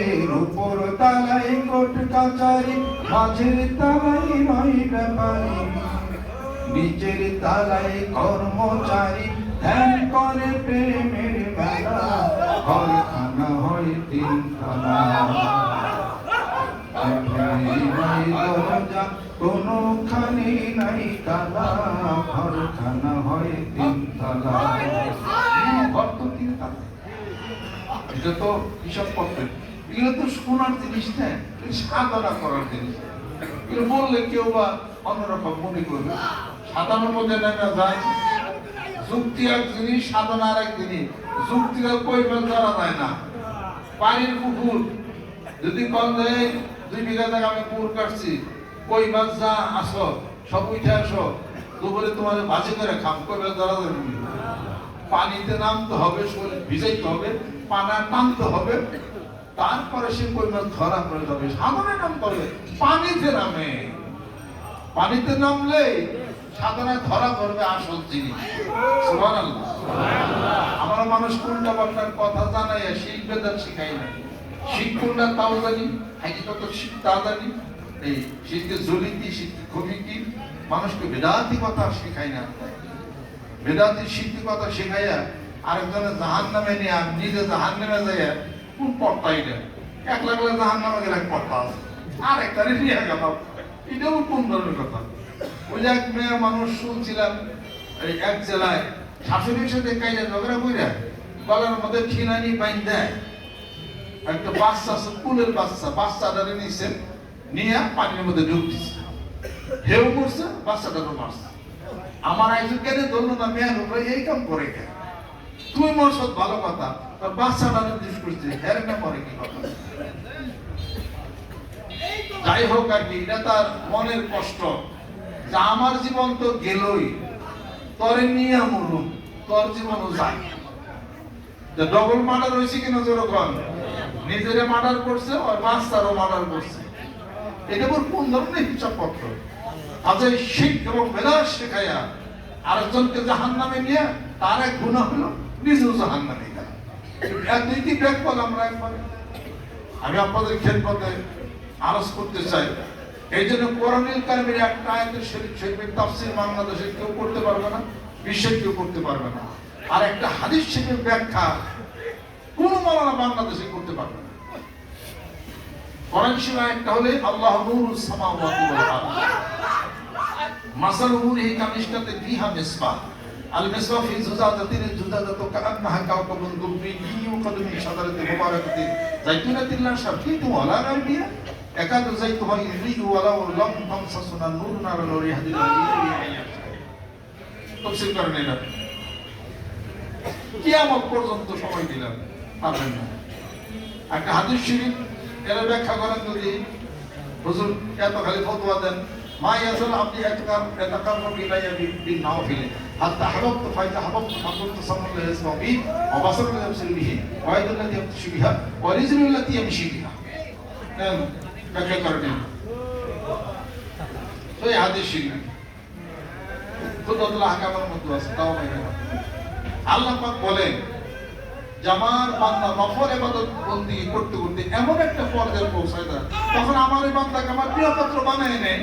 এর উপর তালাই কোট কাচারি, মাঝের তালাই নয় ব্যাপারি। নিচের তালাই কর্মচারী, ধ্যান করে প্রেমের মেলা। ঘর খানা হয় তিন খানা দরজা, কোনখানে নাই তালা। ঘর খানা হয় তিন তালা ঘর তো তিন তালা এটা তো হিসাব করতে এগুলো তো শোনার জিনিস না এগুলো সাধনা করার জিনিস। এগুলো বললে কেউ বা অন্যরকম মনে করবে। সাধারণ মধ্যে দেখা যায়, যুক্তি এক জিনিস, সাধনা আর এক জিনিস যুক্তিটা কইবেন করা যায় না। পানির পুকুর যদি কল দেয় দুই বিঘা জায়গা আমি পুকুর কাটছি কই মাছ যা আসো, সব উঠে আসো, দুপুরে তোমার বাজে করে খাম কইবেন ধরা যাবে। পানিতে নামতে হবে, শরীর ভিজাইতে হবে পানা টানতে হবে তারপরে সে মাছ ধরা পড়ে যাবে সামনে নামতে পানিতে নামে। পানিতে নামলে সাধনায় ধরা পড়বে আসল জিনিস। আমরা মানুষ কোনটা আপনার কথা জানাই শিল্পেদার শিখাই না শিক্ষকরা তাও জানি, হাকিকত শিখ তা জানি। এই শীতকে মানুষকে বেদাতি কথা শেখাই না। বেদাতি শিক্ষি কথা শেখাইয়া আরেকজনের জাহান নামে নিয়ে নিজে জাহান নামে যাইয়া কোন পর্তা এটা? এক লাগলে জাহান নামে গেলে এক পর্তা আছে। আর একটা নিয়ে গেল এটাও কোন ধরনের কথা? ওই যে এক মেয়ে মানুষ শুনছিলাম, এই এক জেলায় শাশুড়ির সাথে কাইলে ঝগড়া কইরা গলার মধ্যে ঠিনানি বাইন দেয়। একটা বাচ্চা আছে, কুলের বাচ্চা, বাচ্চাটারে নিছেন নিয়ে পানির মধ্যে ডুব দিছে। হেউ করছে, বাচ্চাটারও মারছে। আমার একজন কেন ধরলো না মেয়ের উপরে এই কাম করে কেন? তুই মোর ভালো কথা। বাচ্চাটা নির্দেশ করছে হের না করে কি কথা যাই হোক আর কি, এটা তার মনের কষ্ট। যে আমার জীবন তো গেলই। তরে নিয়ে মরুম, তোর জীবনও যায়। ডবল মার্ডার হয়েছে কিনা যেরকম নিজেরে মার্ডার করছে, আর বাচ্চারও মার্ডার করছে। এটা ওর কোন ধরনের হিসাবপত্র? আজকে শিখ এবং বেদাস শেখাইয়া আরেকজনকে জাহান নামে নিয়ে তার এক গুণা হলো, নিজেও জাহান নামে গেল। এক দুইটি আমরা একবারে। আমি আপনাদের খেদমতে আরজ করতে চাই। এই জন্য কোরআনুল কারিমের একটা আয়াতের শরীফ শরীফের তাফসীর বাংলাদেশে কেউ করতে পারবে না, বিশ্বে কেউ করতে পারবে না। আর একটা হাদিস শরীফের ব্যাখ্যা কোন মালানা বাংলাদেশে করতে পারবে না। কোরআন শরীফ একটা হলে, আল্লাহ নূরুস সামাওয়াতি ওয়াল আরদ। মাসাল নূরিহি কামিশকাতে ফিহা মিসবাহ। المصباح في زجاجة الزجاجة كأنها كوكب دري يوقد من شجرة مباركة زيتونة لا شرقية ولا غربية يكاد زيتها يضيء ولو لم تمسسنا النور نار نور يهدي الله إليه তফসিল করেন এটা কিয়ামত পর্যন্ত সময় দিলাম পারবেন না একটা হাদিস শরীফ এর ব্যাখ্যা করেন যদি হুজুর এত খালি ফতোয়া দেন মা ইয়াজাল আব্দি এতকার এতকার ইলাইয়া বিন নাওফিল হাত্তা হাবাবতু ফাইদা হাবাবতু ফাকুলতু সাল্লাল্লাহু আলাইহি ওয়াসাল্লাম বি ওয়া বাসারু ইয়ামসিল বিহি ওয়া ইয়াদুল্লাতি ইয়ামশি বিহা ওয়া রিজলুল্লাতি ইয়ামশি বিহা নেন, ব্যাখ্যা করেন তো এই হাদিস শরীফ খুদাতুল আহকামের মধ্যে আছে, তাও বাইরে আল্লাহ পাক বলেন যে আমার বান্দা নফল ইবাদত বন্দি করতে করতে এমন একটা পর্যায়ে পৌঁছায় যায় তখন আমার এই বান্দাকে আমার প্রিয়পাত্র বানায় নেয়।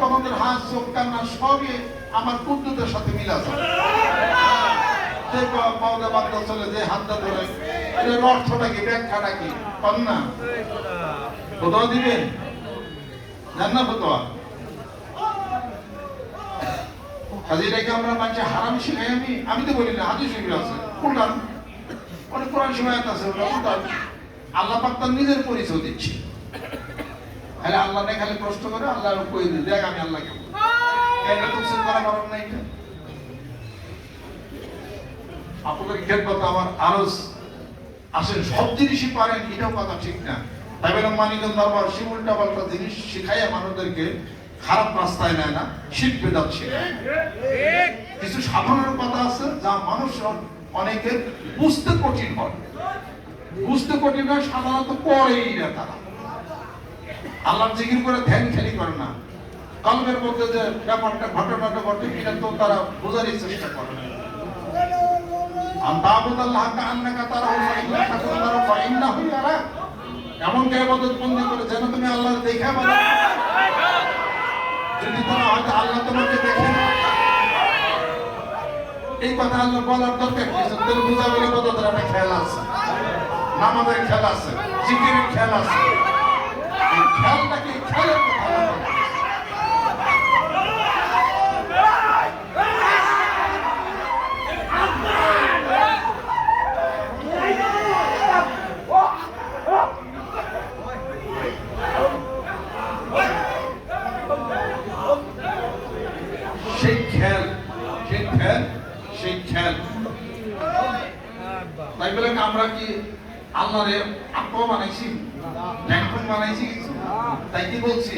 তখন তার হাত, চোখ, কান্না সবই আমার কুদ্দুতের সাথে মিলা যায়। যে পাওলে বান্দা চলে যে হাতটা ধরে। এটার অর্থটা কি, ব্যাখ্যাটা কি? পান না? ফতোয়া দিবেন জান না ফতোয়া? কাজে এটাকে আমরা মানছি হারাম শিখাই আমি। আমি তো বলি না, হাদিস শরীফে আছে। কোনটা অনেক কোরআন আছে আল্লাহ পাক তার নিজের পরিচয় দিচ্ছে তাহলে আল্লাহ খালি প্রশ্ন করে আল্লাহ কই দেখ আমি আল্লাহকে সব জিনিসই এটাও না। শিখাইয়া মানুষদেরকে খারাপ রাস্তায় নেয় না বেদাত শেখায় কিছু সাধারণ কথা আছে যা মানুষ অনেকের বুঝতে কঠিন হয়। বুঝতে কঠিন হয়, সাধারণত পড়েই না তারা। আল্লাহ জিকির করে ধ্যান খেলি করে না। কলমের মধ্যে যে ব্যাপারটা ঘটনাটা ঘটে, এটা তো তারা বোঝারই চেষ্টা করে যদি তারা আল্লাহ তোমাকে দেখে না এই কথা আল্লাহ বলার দরকার কি? তোর বুঝাবলি কত তোর একটা খেয়াল আছে? নামাজের খেয়াল আছে, জিকিরের খেয়াল আছে। এই খেয়ালটাকে খেয়ালের কথা আল্লাহ বলে। সেই খেয়াল সেই খেয়াল সেই খেয়াল তাই বলে কি আমরা কি আল্লাহরে বানাইছি বানাইছি কিছু? তাই কি বলছি?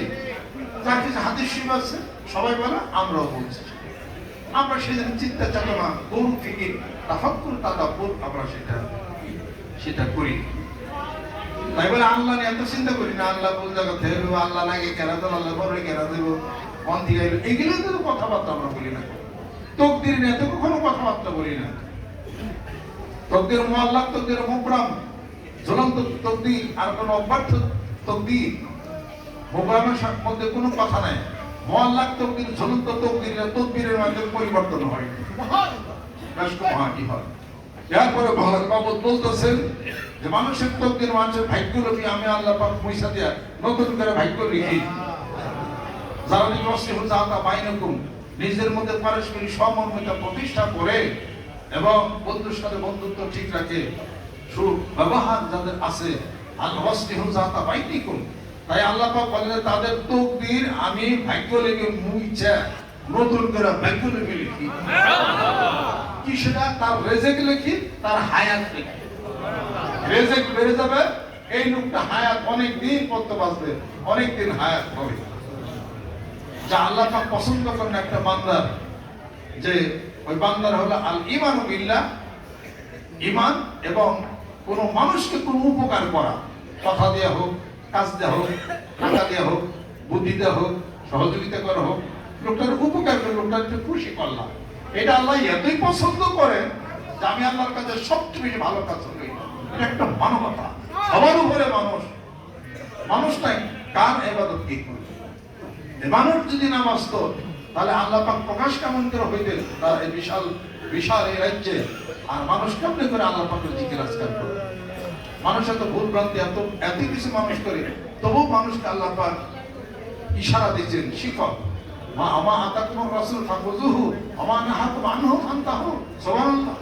কিছু হাতের আছে, সবাই বলে, আমরাও বলছি। আমরা সেদিন চিন্তা চেতনা গরু থেকে তাফাক্কুর আমরা সেটা সেটা করি। তাই বলে, আল্লাহ নিয়ে এত চিন্তা করি না, আল্লাহ জগৎ হেরু আল্লাহ লাগে কেনা দেবো, আল্লাহ কেনা দেবো, মন এগুলো তো কথাবার্তা আমরা বলি না। তকদির নিয়ে তো কখনো কথাবার্তা বলি না। তকদির মোয়াল্লাক তকদির মুবরাম ঝুলন্ত তকদির আর কোনো অব্যর্থ তকদির মুবরামের মধ্যে কোনো কথা নাই। মোয়াল্লাক তকদির, ঝুলন্ত তকদির তকদিরের মাধ্যমে পরিবর্তন হয়। এরপরে বাবদ বলতেছেন যে, মানুষের তকদির, মানুষের ভাগ্য লিখি আমি আল্লাহ পাক পয়সা দিয়া নতুন করে ভাগ্য লিখি। যারা নিকষ্ট হচ্ছে আল্লাহ বাইনকুম নিজের মধ্যে পারস্পরিক সমন্বয়তা প্রতিষ্ঠা করে এবং বন্ধুর সাথে বন্ধুত্ব ঠিক রাখে। সুব্যবহার যাদের আছে তাই আল্লাহ বলেন, তাদের তকদির আমি ভাগ্য লেগে মুইছা নতুন করে ভাগ্য লেগে লিখি। কি সেটা? তার রেজেক লিখি, তার হায়াত লিখি। রেজেক বেড়ে যাবে, এই লোকটা হায়াত অনেক দিন করতে বাঁচবে অনেক দিন হায়াত হবে। যা আল্লাহ পছন্দ করেন একটা বান্দার, যে ওই বান্দার হলো আল ইমান বিল্লাহ। ইমান এবং কোন মানুষকে কোন উপকার করা। কথা দেওয়া হোক, কাজ দেওয়া হোক, টাকা দেওয়া হোক, বুদ্ধি দেওয়া হোক, সহযোগিতা করা হোক, লোকটার উপকার করে লোকটার একটু খুশি করলাম। এটা আল্লাহ এতই পছন্দ করেন যে আমি আল্লাহর কাছে সবচেয়ে বেশি ভালো কাজ করি। এটা একটা মানবতা। সবার উপরে মানুষ। মানুষ নাই, কার এবাদত কি করবে মানুষ যদি না বাঁচত তাহলে আল্লাহ পাক প্রকাশ কেমন করে হইতেন তার এই বিশাল বিশাল এই রাজ্যে। আর মানুষ কেমনে করে আল্লাহ পাকের জিকির আজকাল করে মানুষ এত ভুল ভ্রান্তি এত এত কিছু মানুষ করে। তবু মানুষকে আল্লাহ পাক ইশারা দিয়েছেন শিখক মা, আমা আতাকুমুর রাসূল ফাকুযুহু আমা নাহাকুম আনহু ফান্তাহু। সুবহানাল্লাহ।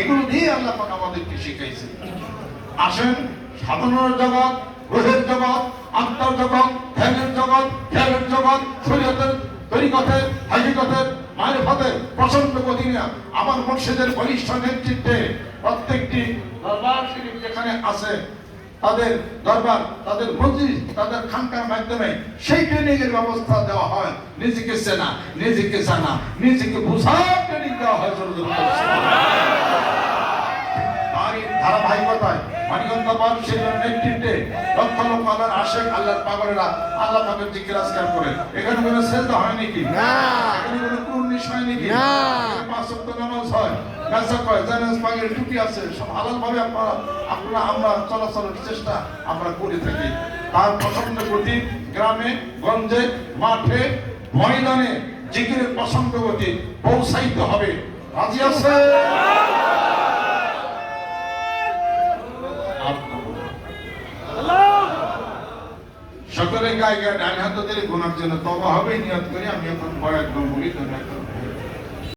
এগুলো দিয়ে আল্লাহ পাক আমাদেরকে শিখাইছে আসেন, সাধনার জগৎ রোহের জগৎ, আত্মার জগৎ, ধ্যানের জগৎ ধ্যানের জগৎ, শরীয়তের তরিকতের হাকিকতের মারফতের প্রচণ্ড আমার বলিষ্ঠ নেতৃত্বে প্রত্যেকটি দরবার শরীফ যেখানে আছে, তাদের দরবার, তাদের তাদের খানকার মাধ্যমে সেই ট্রেনিংয়ের ব্যবস্থা দেওয়া হয়। নিজেকে চেনা, নিজেকে জানা, নিজেকে বুঝা, ট্রেনিং দেওয়া হয়। ধারাবাহিকতায় মানিকন্দা মানুষের নেতৃত্বে লক্ষ লক্ষ আল্লাহর আশেক আল্লাহর পাগলেরা আল্লাহ পাকের জিকির আজকার করে। এখানে কোনো সেজদা হয় নাকি? না। এখানে কোনো কুর্নিশ হয় নাকি? না। পাঁচ নামাজ হয়। জানাজ পাগের টুপি আছে সব হালাল ভাবে আপনারা আপনারা আমরা চলাচলের চেষ্টা আমরা করে থাকি। তার পছন্দ গতি গ্রামে গঞ্জে মাঠে ময়দানে জিকিরের পছন্দ গতি পৌঁছাইতে হবে। রাজি আছে সকলে গায়ে গায়ে ডান হাত ধরে গোনার জন্য তবা হবে, নিয়ত করে আমি এখন একদম বলি ধরে